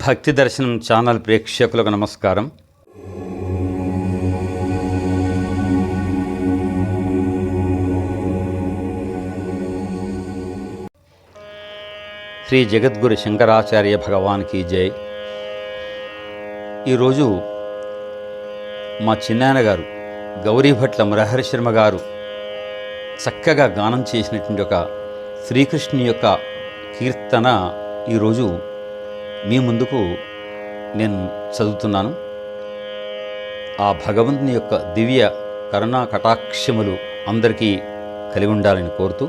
భక్తి దర్శనం ఛానల్ ప్రేక్షకులకు నమస్కారం. శ్రీ జగద్గురు శంకరాచార్య భగవాన్కి జై. ఈరోజు మా చిన్నాయన గారు గౌరీభట్ల మురహరి శర్మ గారు చక్కగా గానం చేసినటువంటి ఒక శ్రీకృష్ణుని యొక్క కీర్తన ఈరోజు మీ ముందుకు నేను చదువుతున్నాను. ఆ భగవంతుని యొక్క దివ్య కరుణా కటాక్షములు అందరికీ కలిగి ఉండాలని కోరుతూ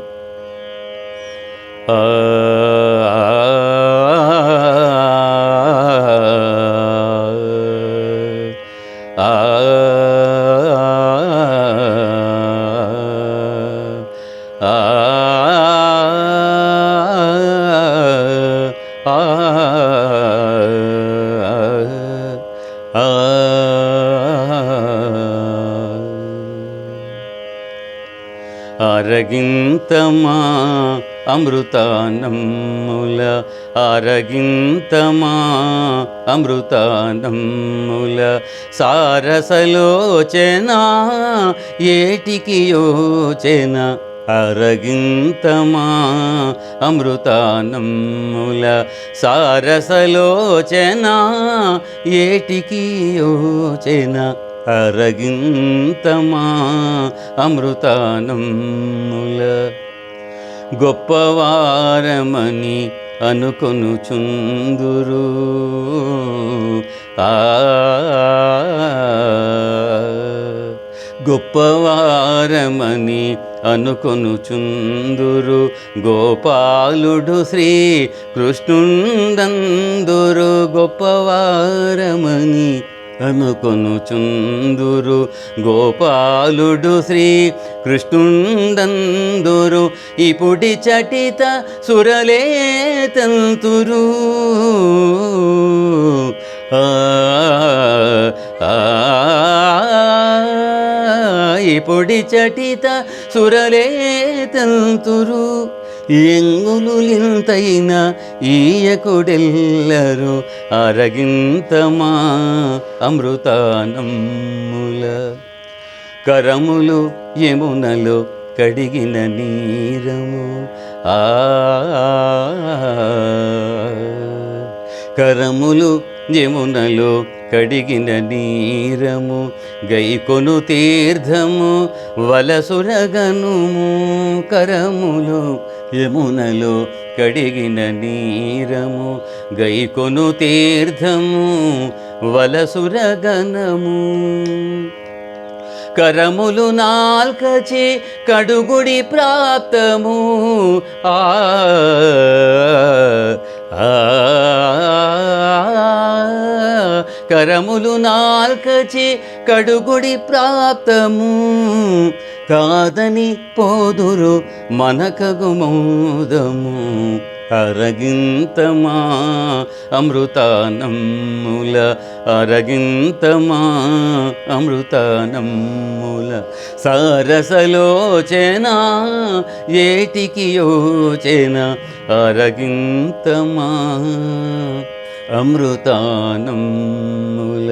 ఆ ఆ అరగింతమా అమృతానమ్ముల అరగింతమా అమృతానమ్ముల సారసలోచన ఏటికి యోచన? అరగింతమా అమృతానమ్ముల సారసలోచన ఏటికి యోచన? అరగింతమా అమృతానముల గొప్పవారమని అనుకొనుచుందురు. ఆ గొప్పవారమని అనుకొనుచుందురు. గోపాలుడు శ్రీ కృష్ణుందందురు గొప్పవారమని అనుకొనుచుందురు గోపాలుడు శ్రీ కృష్ణుండందురు ఇపుడి చటిత సురలే తంతురు. ఆ ఇపుడి చటిత సురలే తంతురు. ఎంగులులింతైన ఈయకుడెల్లరు అరగింతమా అమృతానమ్ముల కరములు యమునలో కడిగిన నీరము. ఆ. కరములు యమునలో కడిగిన నీరము గైకొను తీర్థము వలసురగనుము కరములు యమునలో కడిగిన నీరము గైకొను తీర్థము వలసురగనము. కరములు నాల్కచే కడుగుడి ప్రాప్తము ఆ ఆ, నాల్కచే కడుగుడి ప్రాప్తము. కాదని పోదురు మనకగు మోదము. అరగింతమా అమృతానమ్ముల అరగింతమా అమృతానమ్ముల సరసలోచన ఏటికి యోచన అరగింతమా అమృతానమ్ముల